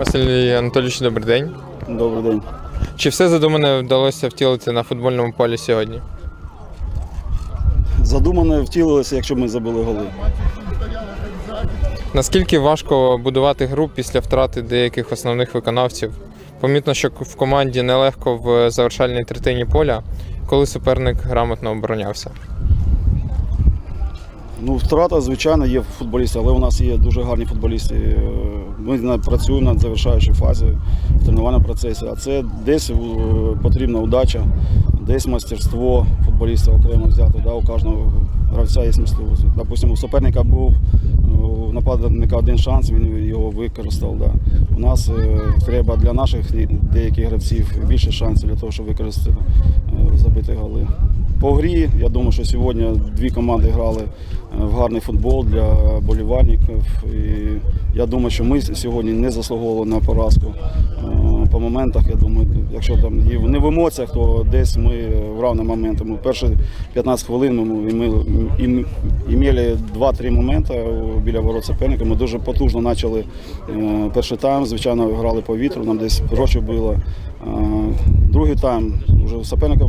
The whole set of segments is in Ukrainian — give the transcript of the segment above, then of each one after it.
Василій Анатолійович, добрий день. Добрий день. Чи все задумане вдалося втілити на футбольному полі сьогодні? Задумане втілилося, якщо б ми забили голи. Наскільки важко будувати гру після втрати деяких основних виконавців? Помітно, що в команді нелегко в завершальній третині поля, коли суперник грамотно оборонявся. Ну, втрата, звичайно, є в футболістів, але у нас є дуже гарні футболісти. Е, Ми працюємо над завершаючою фазою в тренувальному процесі. А це десь е, потрібна удача, десь майстерство футболіста окремо взяти. Да? У кожного гравця є мистецтво. Допустимо, у суперника був е, у нападника один шанс, він його використав. Да? У нас треба для наших деяких гравців більше шансів для того, щоб використати забити голи. По грі, я думаю, що сьогодні дві команди грали е, в гарний футбол для болівальників. І я думаю, що ми сьогодні не заслуговували на поразку. По моментах, я думаю, якщо там і не в емоціях, то десь ми в равних моментах. Ми перші 15 хвилин ми, ми і, і мали 2-3 моменти біля ворот суперника. Ми дуже потужно почали е, перший тайм. Звичайно, грали по вітру, нам десь гроші було. Е, Другий тайм вже у суперника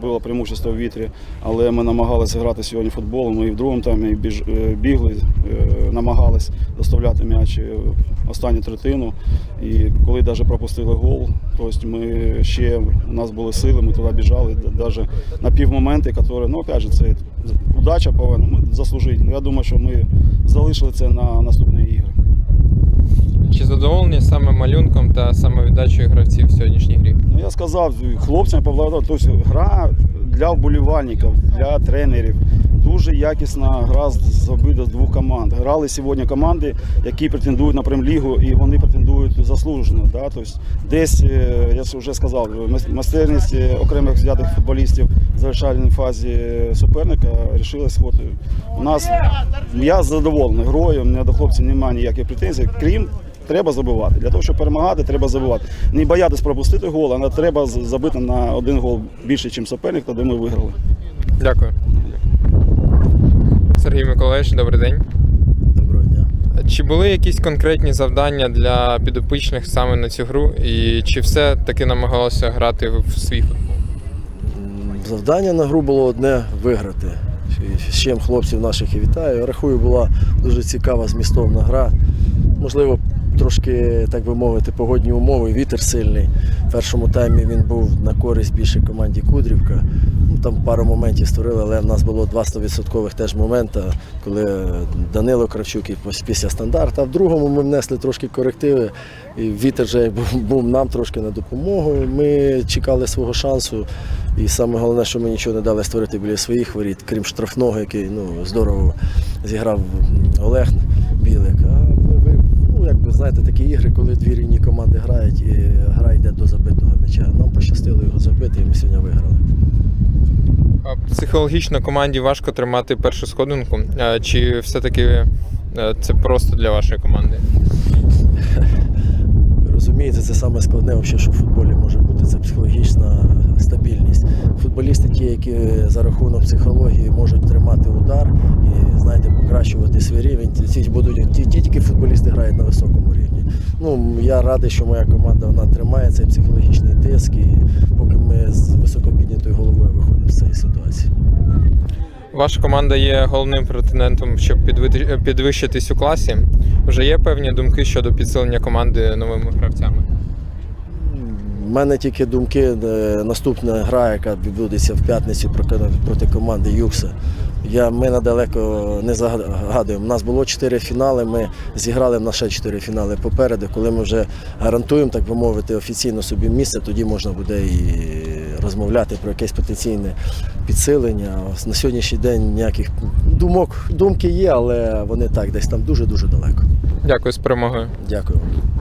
було преимущество в вітрі, але ми намагалися грати сьогодні в футбол. Ми і в другому таймі е, бігли, намагались доставляти м'яч останню третину. І коли навіть пропустили гол, тобто ми ще у нас були сили, ми туди біжали, навіть на півмоменти, які, ну опять же, це удача повинна ми заслужити. Я думаю, що ми залишили це на наступні ігри. Чи задоволені саме малюнком та самовіддачею гравців в сьогоднішній грі? Ну я сказав хлопцям Павла, тобто гра для вболівальників, для тренерів. Дуже якісна гра з- обидва з двох команд. Грали сьогодні команди, які претендують на прем'єр-лігу, і вони претендують заслужено. Да? Тобто, десь, е, я вже сказав, майстерність е, окремих взятих футболістів в завершальній фазі суперника рішила сход. У нас я задоволений грою, у мене до хлопців немає ніяких претензій, крім Треба забивати. Для того, щоб перемагати, треба забивати. Не боятись пропустити гол, але треба забити на один гол більше, ніж суперник, тоді ми виграли. Дякую. Сергій Миколаївич, добрий день. Доброго дня. Чи були якісь конкретні завдання для підопічних саме на цю гру? І чи все таки намагалося грати в свій футбол? Завдання на гру було одне виграти. З чим хлопців наших і вітаю. Рахую, була дуже цікава змістовна гра. Можливо, трошки, так би мовити, погодні умови, вітер сильний. В першому таймі він був на користь більше команді Кудрівка. Ну, там пару моментів створили, але в нас було два 100% теж момента, коли Данило Кравчук після стандарта. А в другому ми внесли трошки корективи. І вітер вже був нам трошки на допомогу. Ми чекали свого шансу. І саме головне, що ми нічого не дали створити біля своїх воріт, крім штрафного, який ну, здорово зіграв Олег Білик. Ви- знаєте, такі ігри, коли дві рівні команди грають і гра йде до забитого м'яча. Нам пощастило його забити, і ми сьогодні виграли. А Психологічно команді важко тримати першу сходинку, чи все-таки е, це просто для вашої команди? Розумієте, це саме складне, вообще, що в футболі може бути, це психологічна стабільність. Футболісти, ті, які за рахунок психології можуть тримати удар покращувати свій рівень, ці будуть ті, ті тільки футболісти грають на високому рівні. Ну, я радий, що моя команда вона тримає цей психологічний тиск, і поки ми з високопіднятою головою виходимо з цієї ситуації. Ваша команда є головним претендентом, щоб підвищитись у класі. Вже є певні думки щодо підсилення команди новими гравцями. У мене тільки думки, е, наступна гра, яка відбудеться в п'ятницю проти команди Юкса. Я, ми надалеко не загадуємо. У нас було чотири фінали, ми зіграли на ще чотири фінали попереду. Коли ми вже гарантуємо, так би мовити, офіційно собі місце, тоді можна буде і розмовляти про якесь потенційне підсилення. На сьогоднішній день ніяких думок, думки є, але вони так, десь там дуже-дуже далеко. Дякую з перемогою. Дякую.